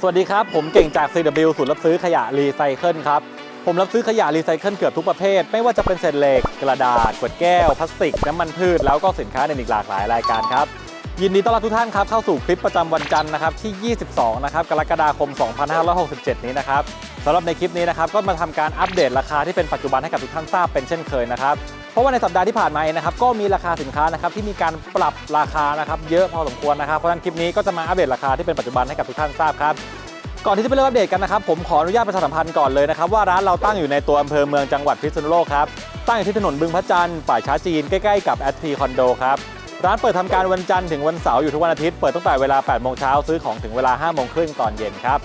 สวัสดีครับ ผมเก่งจาก CW ศูนย์รับซื้อขยะรีไซเคิลครับ ผมรับซื้อขยะรีไซเคิลเกือบทุกประเภท ไม่ว่าจะเป็นเศษเหล็ก กระดาษ ขวดแก้ว พลาสติก น้ำมันพืช แล้วก็สินค้าในอีกหลากหลายรายการครับ ยินดีต้อนรับทุกท่านครับ เข้าสู่คลิปประจำวันจันทร์นะครับที่ 22 นะครับ กรกฎาคม 2567 นี้นะครับสำหรับในคลิปนี้นะครับก็มาทำการอัปเดตราคาที่เป็นปัจจุบันให้กับทุกท่านทราบเป็นเช่นเคยนะครับ ราะว่าในสัปดาห์ที่ผ่านมาเองนะครับก็มีราคาสินค้านะครับที่มีการปรับราคานะครับเยอะพอสมควรนะครับเพราะฉะนั้นคลิปนี้ก็จะมาอัปเดตราคาที่เป็นปัจจุบันให้กับทุกท่านทราบครับก่อนที่จะไปเริ่มอัปเดตกันนะครับผมขออนุญาตประชาสัมพันธ์ก่อนเลยนะครับว่าร้านเราตั้งอยู่ในตัวอำเภอเมืองจังหวัดพิษณุโลกครับตั้งอยู่ที่ถนนบึงพระจันทร์ป่าช้าจีนใกล้ๆกับแอทีคอนโดครับร้านเปิดทำการวันจันทร์ถึงวันเสาร์อยู่ทุกวันอาทิตย์เปิดตั้งแต่เวลา 8 โมงเช้าซื้อของถึงเวลา 5 โมงครึ่งตอนเย็นครับ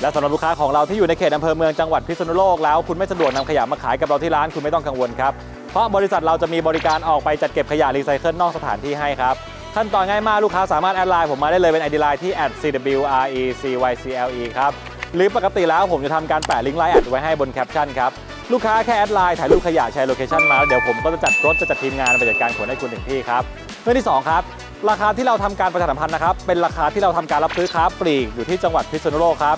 และสำหรับลูกค้าของเราที่อยู่ในเขตอำเภอเมืองจังหวัดพิษณุโลกแล้ว คุณไม่สะดวกนำขยะมาขายกับเราที่ร้านคุณไม่ต้องกังวลครับ เพราะบริษัทเราจะมีบริการออกไปจัดเก็บขยะรีไซเคิลนอกสถานที่ให้ครับ ขั้นตอนง่ายมากลูกค้าสามารถแอดไลน์ผมมาได้เลยเป็น ID ไลน์ที่ @cwrecycle ครับ หรือปกติแล้วผมจะทำการแปะลิงก์ไลน์แอดไว้ให้บนแคปชั่นครับ ลูกค้าแค่แอดไลน์ถ่ายรูปขยะแชร์โลเคชั่นมาแล้วเดี๋ยวผมก็จะจัดรถจะจัดทีมงานไปจัดการขนให้คุณถึงที่ครับเรื่องที่สองครับราคาที่เราทำการประชาสัมพันธ์นะครับ เป็นราคาที่เราทำการรับซื้อค้าปลีกอยู่ที่จังหวัดพิษณุโลกครับ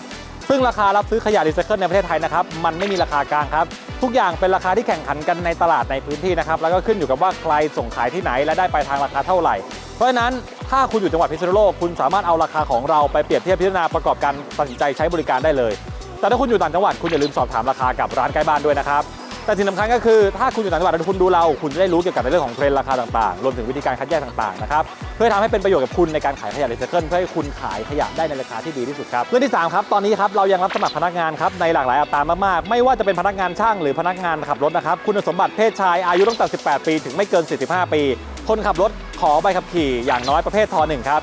ซึ่งราคารับซื้อขยะรีไซเคิลในประเทศไทยนะครับมันไม่มีราคากลางครับ ทุกอย่างเป็นราคาที่แข่งขันกันในตลาดในพื้นที่นะครับแล้วก็ขึ้นอยู่กับว่าใครส่งขายที่ไหนและได้ไปลายทางราคาเท่าไหร่ เพราะฉะนั้นถ้าคุณอยู่จังหวัดพิษณุโลกคุณสามารถเอาราคาของเราไปเปรียบเทียบพิจารณาประกอบการตัดสินใจใช้บริการได้เลย แต่ถ้าคุณอยู่ต่างจังหวัดคุณอย่าลืมสอบถามราคากับร้านใกล้บ้านด้วยนะครับ แต่สิ่งสำคัญก็คือถ้าคุณอยู่ต่างจังหวัดแล้วคุณดูเรา คุณจะได้รู้เกี่ยวกับในเรื่องของเทรนด์ราคาต่างๆ รวมถึงวิธีการคัดแยกต่างๆนะครับเพื่อทำให้เป็นประโยชน์กับคุณในการขายขยะรีไซเคิลเพื่อให้คุณขายขยะได้ในราคาที่ดีที่สุดครับเรื่องที่สามครับตอนนี้ครับเรายังรับสมัครพนักงานครับในหลากหลายอัตรามากๆ ไม่ว่าจะเป็นพนักงานช่างหรือพนักงานขับรถนะครับคุณสมบัติเพศชายอายุตั้งแต่ 18 ปี ถึงไม่เกิน 45 ปี คนขับรถขอใบขับขี่อย่างน้อยประเภททหนึ่งครับ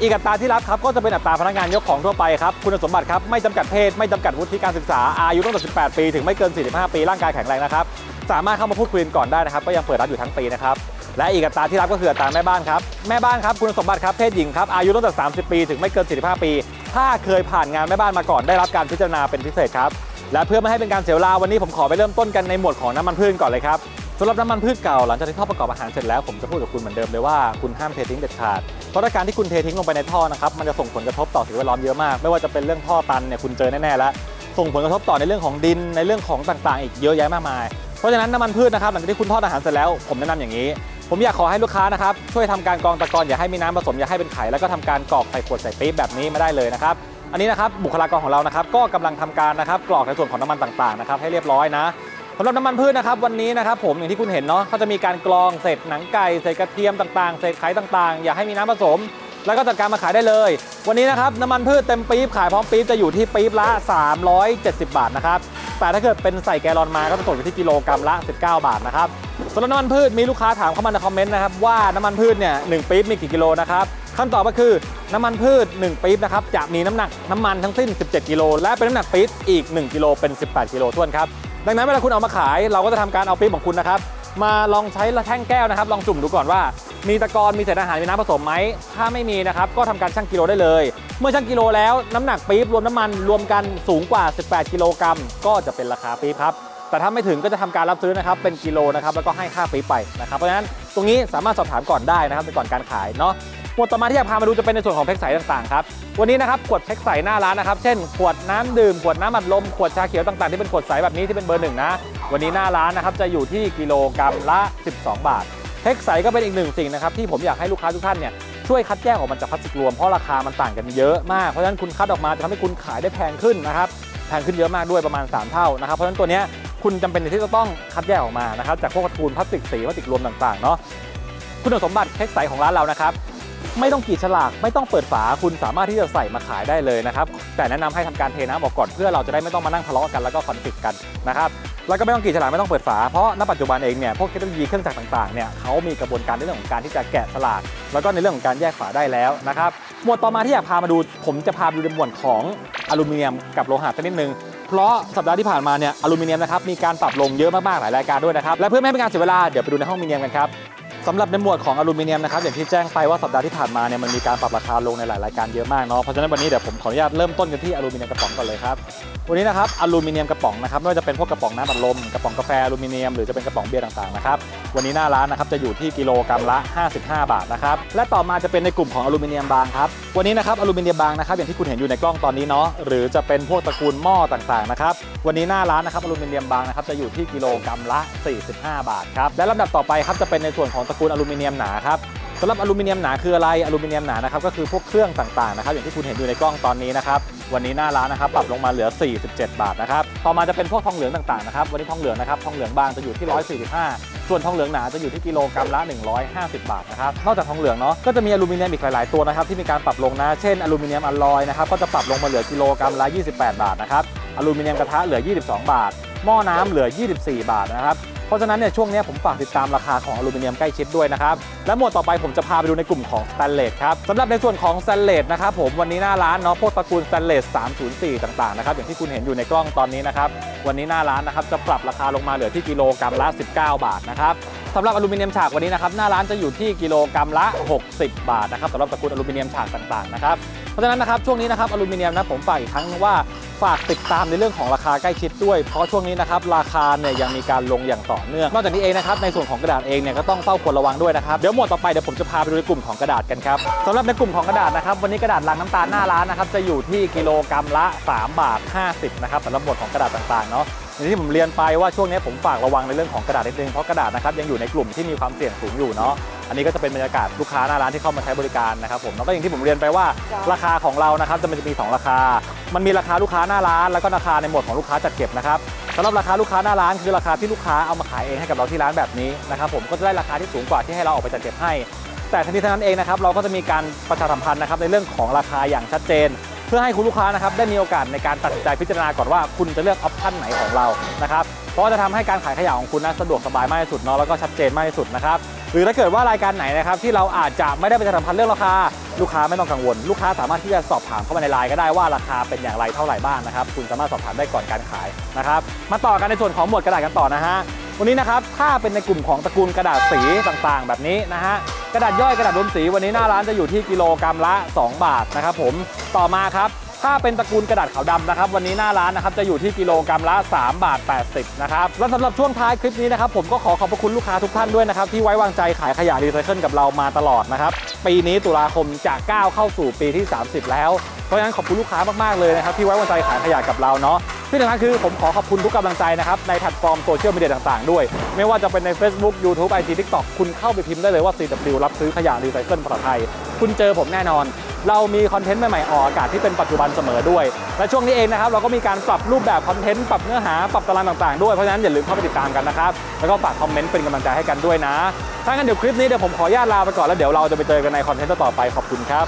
อีกอัตราที่รับครับก็จะเป็นอัตราพนักงานยกของทั่วไปครับคุณสมบัติครับไม่จำกัดเพศไม่จำกัดวุฒิการศึกษาอายุตั้งแต่ 18 ปี ถึงไม่เกิน 45 ปีร่างกายแข็งแรงนะครับสามารถเข้ามาพูดคุยกันก่อนได้นะครับก็ยังเปิดรับอยู่ทั้งปีนะครับและอีกอัตราที่รับก็คืออัตราแม่บ้านครับแม่บ้านครับคุณสมบัติครับเพศหญิงครับอายุตั้งแต่ 30 ปี ถึงไม่เกิน 45 ปี ถ้าเคยผ่านงานแม่บ้านมาก่อนได้รับการพิจารณาเป็นพิเศษครับและเพื่อไม่ให้เป็นการเสียเวลาวันนี้ผมขอไปเริ่มต้นกันในหมวดของน้ำมันพืชก่อนเลยครับ สำหรับน้ำมันพืชเก่าหลังจากที่ท่อประกอบอาหารเสร็จแล้วผมจะพูดกับคุณเหมือนเดิมเลยว่าคุณห้ามเททิ้งเด็ดขาดเพราะถ้าการที่คุณเททิ้งลงไปในท่อนะครับมันจะส่งผลกระทบต่อสิ่งแวดล้อมเยอะมาก ไม่ว่าจะเป็นเรื่องท่อตันเนี่ยคุณเจอแน่ๆแล้ว ส่งผลกระทบต่อในเรื่องของดินในเรื่องของต่างๆ อีกเยอะแยะมากมาย เพราะฉะนั้นน้ำมันพืชนะครับหลังจากที่คุณทอดอาหารเสร็จแล้วผมแนะนำอย่างนี้ ผมอยากขอให้ลูกค้านะครับช่วยทำการกรองตะกอนอย่าให้มีน้ำผสมอย่าให้เป็นไข่แล้วก็ทำการกรอกใส่ขวดใส่ปี๊บแบบนี้ไมาได้เลยนะครับอันนี้นะครับบุคลากรของเรานะครับก็กำลังทำการนะครับกรอกในส่วนของน้ำมันต่างๆนะครับให้เรียบร้อยนะ สำหรับน้ำมันพืชนะครับวันนี้นะครับผมอย่างที่คุณเห็นเนาะเขาจะมีการกรองเศษหนังไก่เศษกระเทียมต่างๆเศษไข่ต่างๆ อย่าให้มีน้ำผสม แล้วก็จัดการมาขายได้เลย วันนี้นะครับน้ำมันพืชเต็มปี๊บขายพร้อมปี๊บจะอยู่ที่ปี๊บละ 370 บาทนะครับแต่ถ้าเกิดเป็นใส่แกลลอนมาก็จะตกอยู่ที่กิโลกรัมละ 19 บาทนะครับสำหรับน้ำมันพืชมีลูกค้าถามเข้ามาในคอมเมนต์นะครับว่าน้ำมันพืชเนี่ยหนึ่งปี๊บมีกี่กิโลนะครับคำตอบก็คือน้ำมันพืช 1ปี๊บนะครับจะมีน้ำหนักน้ำมันทั้งสิ้น 17 กิโลและเป็นน้ำหนักปี๊บอีก 1 กิโลเป็น 18 กิโลท้วนครับ ดังนั้นเวลาคุณเอามาขายเราก็จะทำการเอาปี๊บของคุณนะครับ มาลองใช้ละแท่งแก้วนะครับ ลองจุ่มดูก่อนว่า มีตะกอนมีเศษอาหารมีน้ำผสมไหมถ้าไม่มีนะครับก็ทำการชั่งกิโลได้เลย เมื่อชั่งกิโลแล้วน้ำหนักปี๊บรวมน้ำมันรวมกันสูงกว่า 18 กิโลกรัมก็จะเป็นราคาปี๊บครับแต่ถ้าไม่ถึงก็จะทำการรับซื้อนะครับเป็นกิโลนะครับแล้วก็ให้ค่าปี๊บไปนะครับเพราะฉะนั้นตรงนี้สามารถสอบถามก่อนได้นะครับในก่อนการขายเนาะ มวดต่อมาที่อยากพามาดูจะเป็นในส่วนของแพ็กใสต่างๆครับวันนี้นะครับขวดแพ็กใสหน้าร้านนะครับเช่น ขวดน้ำดื่มขวดน้ำอัดลมขวดชาเขียวต่างๆที่เป็นขวดใสแบบนี้ที่เป็นเบอร์หนึ่งนะวันนี้หน้าร้านนะครับจะอยู่ที่กิโลกรัมละ 12 บาทแพ็กใสก็เป็นอีกหนึ่งสิ่งนะครับที่ผมอยากให้ลูกค้าทุกท่านเนี่ยช่วยคัดแยกออกมาจากพลาสติกรวมเพราะราคามันต่างกันเยอะมากเพราะฉะนั้นคุณคัดออกมาจะทำให้คุณขายได้แพงขึ้นนะครับแพงขึ้นเยอะมากด้วยประมาณ 3 เท่านะครับเพราะฉะนั้นตัวเนี้ยคุณจำเป็นที่จะต้องคัดแยกออกมานะครับจากพวกกร์ตูนพลาสติกสีพลาสติกรวมต่างๆเนาะคุณสมบัติแพ็กใสของร้านเรานะครับ ไม่ต้องกีดฉลาก ไม่ต้องเปิดฝาคุณสามารถที่จะใส่มาขายได้เลยนะครับ แต่แนะนำให้ทำการเทน้ำออกก่อนเพื่อเราจะได้ไม่ต้องมานั่งทะเลาะกันแล้วก็คอนฟ lict กันนะครับแล้วก็ไม่ต้องกีดฉลากไม่ต้องเปิดฝาเพราะณปัจจุบันเองเนี่ยพวกเทคโนโลยีเครื่องจักรต่างๆเนี่ยเขามีกระบวนการในเรื่องของการที่จะแกะสลักแล้วก็ในเรื่องของการแยกฝาได้แล้วนะครับหมวดต่อมาที่อยากพามาดู ผมจะพาดูในหมวดของอลูมิเนียมกับโลหะสักนิดนึงเพราะสัปดาห์ที่ผ่านมาเนี่ยอลูมิเนียมนะครับมีการปรับลงเยอะมากๆหลายรายการด้วยนะครับและเพื่อไม่ให้เป็นการเสียเวลาเดี๋ยวไปดูในห้องมิเนียมกันครับ สำหรับในหมวดของอลูมิเนียมนะครับอย่างที่แจ้งไปว่าสัปดาห์ที่ผ่านมาเนี่ยมันมีการปรับราคาลงในหลายรายการเยอะมากเนาะเพราะฉะนั้นวันนี้เดี๋ยวผมขออนุญาตเริ่มต้นกันที่อลูมิเนียมกระป๋องก่อนเลยครับ วันนี้นะครับอลูมิเนียมกระป๋องนะครับไม่ว่าจะเป็นพวกกระป๋องน้ำอัดลมกระป๋องกาแฟอลูมิเนียมหรือจะเป็นกระป๋องเบียร์ต่างๆนะครับวันนี้หน้าร้านนะครับจะอยู่ที่กิโลกรัมละ 55 บาทนะครับและต่อมาจะเป็นในกลุ่มของอลูมิเนียมบางครับวันนี้นะครับอลูมิเนียมบางนะครับอย่างที่คุณเห็นอยู่ในกล้องตอนนี้เนาะหรือจะเป็นพวกตระกูลหม้อต่างๆนะครับวันนี้หน้าร้านนะครับอลูมิเนียมบางนะครับจะอยู่ที่กิโลกรัมละ 45 บาทครับและลำดับต่อไปครับจะเป็นในส่วนของตระกูลอลูมิเนียมหนาครับ สำหรับอลูมิเนียมหนาคืออะไรอลูมิเนียมหนานะครับก็คือพวกเครื่องต่างๆนะครับอย่างที่คุณเห็นอยู่ในกล้องตอนนี้นะครับวันนี้หน้าร้านนะครับปรับลงมาเหลือ 47 บาทนะครับต่อมาจะเป็นพวกทองเหลืองต่างๆนะครับวันนี้ทองเหลืองนะครับทองเหลืองบางจะอยู่ที่ 145 ส่วนทองเหลืองหนาจะอยู่ที่กิโลกรัมละ 150 บาทนะครับนอกจากทองเหลืองเนาะก็จะมีอลูมิเนียมอีกหลายๆตัวนะครับที่มีการปรับลงนะเช่นอลูมิเนียมอลลอยนะครับก็จะปรับลงมาเหลือกิโลกรัมละ 28 บาทนะครับอลูมิเนียมกระทะเหลือ 22 บาทหม้อน้ำเหลือ 24 บาทนะครับ เพราะฉะนั้นเนี่ยช่วงนี้ผมฝากติดตามราคาของอลูมิเนียมใกล้ชิดด้วยนะครับ และหมวดต่อไปผมจะพาไปดูในกลุ่มของสแตนเลสครับสำหรับในส่วนของสแตนเลสนะครับผมวันนี้หน้าร้านเนาะพวกตระกูลสแตนเลส304 ต่างๆนะครับอย่างที่คุณเห็นอยู่ในกล้องตอนนี้นะครับวันนี้หน้าร้านนะครับจะปรับราคาลงมาเหลือที่กิโลกรัมละ 19 บาทนะครับสำหรับอลูมิเนียมฉากวันนี้นะครับหน้าร้านจะอยู่ที่กิโลกรัมละ 60 บาทนะครับสำหรับตระกูลอลูมิเนียมฉากต่างๆนะครับเพราะฉะนั้นนะครับช่วงนี้นะครับอลูมิเนียมนะผมฝากอีกครั้งนึงว่า ฝากติดตามในเรื่องของราคาใกล้ชิดด้วย เพราะช่วงนี้นะครับราคาเนี่ยยังมีการลงอย่างต่อเนื่อง นอกจากนี้เองนะครับในส่วนของกระดาษเองเนี่ยก็ต้องเฝ้าควรระวังด้วยนะครับ เดี๋ยวหมวดต่อไปเดี๋ยวผมจะพาไปดูในกลุ่มของกระดาษกันครับสำหรับในกลุ่มของกระดาษนะครับวันนี้กระดาษลังน้ำตาลหน้าร้านนะครับจะอยู่ที่กิโลกรัมละ 3 บาท 50นะครับสำหรับหมวดของกระดาษต่างๆเนาะอย่างที่ผมเรียนไปว่าช่วงนี้ผมฝากระวังในเรื่องของกระดาษนิดนึงเพราะกระดาษนะครับยังอยู่ในกลุ่มที่มีความเสี่ยงสูงอยู่เนาะอันนี้ก็จะเป็นบรรยากาศลูกค้าหน้าร้านที่เข้ามาใช้บริการนะครับผมแล้วก็อย่างที่ผมเรียนไปว่าราคาของเรานะครับจะมันจะมี 2 ราคา มันมีราคาลูกค้าหน้าร้าน แล้วก็ราคาในหมวดของลูกค้าจัดเก็บนะครับสำหรับราคาลูกค้าหน้าร้านคือราคาที่ลูกค้าเอามาขายเองให้กับเราที่ร้านแบบนี้นะครับผมก็จะได้ราคาที่สูงกว่าที่ให้เราออกไปจัดเก็บให้ แต่ทั้งนี้ทั้งนั้นเองนะครับเราก็จะมีการประชาสัมพันธ์นะครับในเรื่องของราคาอย่างชัดเจน เพื่อให้คุณลูกค้านะครับได้มีโอกาสในการตัดสินใจพิจารณาก่อนว่าคุณจะเลือกออปชั่นไหนของเรานะครับเพราะว่าจะทำให้การขายขยะของคุณนะสะดวกสบายมากที่สุดเนาะแล้วก็ชัดเจนมากที่สุดนะครับหรือถ้าเกิดว่ารายการไหนนะครับที่เราอาจจะไม่ได้ประชาสัมพันธ์เรื่องราคา ลูกค้าไม่ต้องกังวล ลูกค้าสามารถที่จะสอบถามเข้ามาในไลน์ก็ได้ว่าราคาเป็นอย่างไรเท่าไหร่บ้างนะครับ คุณสามารถสอบถามได้ก่อนการขายนะครับมาต่อกันในส่วนของหมวดกระดาษกันต่อนะฮะวันนี้นะครับถ้าเป็นในกลุ่มของตระกูลกระดาษสีต่างๆ แบบนี้นะฮะกระดาษย่อยกระดาษรวมสีวันนี้หน้าร้านจะอยู่ที่กิโลกรัมละ 2 บาทนะครับผมต่อมาครับ ถ้าเป็นตระกูลกระดาษขาวดำนะครับ วันนี้หน้าร้านนะครับจะอยู่ที่กิโลกรัมละ3บาท80นะครับและสำหรับช่วงท้ายคลิปนี้นะครับผมก็ขอขอบพระคุณลูกค้าทุกท่านด้วยนะครับที่ไว้วางใจขายขยะรีไซเคิลกับเรามาตลอดนะครับปีนี้ตุลาคมจะก้าวเข้าสู่ปีที่ 30 แล้วเพราะฉะนั้นขอบคุณลูกค้ามากๆเลยนะครับที่ไว้วางใจขายขยะกับเราเนาะที่สำคัญคือผมขอขอบคุณทุกกำลังใจนะครับในแพลตฟอร์มโซเชียลมีเดียต่างๆด้วย ไม่ว่าจะเป็นใน Facebook YouTube IG TikTok คุณเข้าไปพิมพ์ได้เลยว่า CW รับซื้อขยะรีไซเคิลภาษาไทย คุณเจอผมแน่นอน เรามีคอนเทนต์ใหม่ๆออกอากาศที่เป็นปัจจุบันเสมอด้วย และช่วงนี้เองนะครับเราก็มีการปรับรูปแบบคอนเทนต์ปรับเนื้อหาปรับตารางต่างๆด้วยเพราะฉะนั้นอย่าลืมเข้าไปติดตามกันนะครับแล้วก็ฝากคอมเมนต์เป็นกำลังใจให้กันด้วยนะถ้างั้นเดี๋ยวคลิปนี้เดี๋ยวผมขออนุญาตลาไปก่อนแล้วเดี๋ยวเราจะไปเจอกันในคอนเทนต์ต่อไปขอบคุณครับ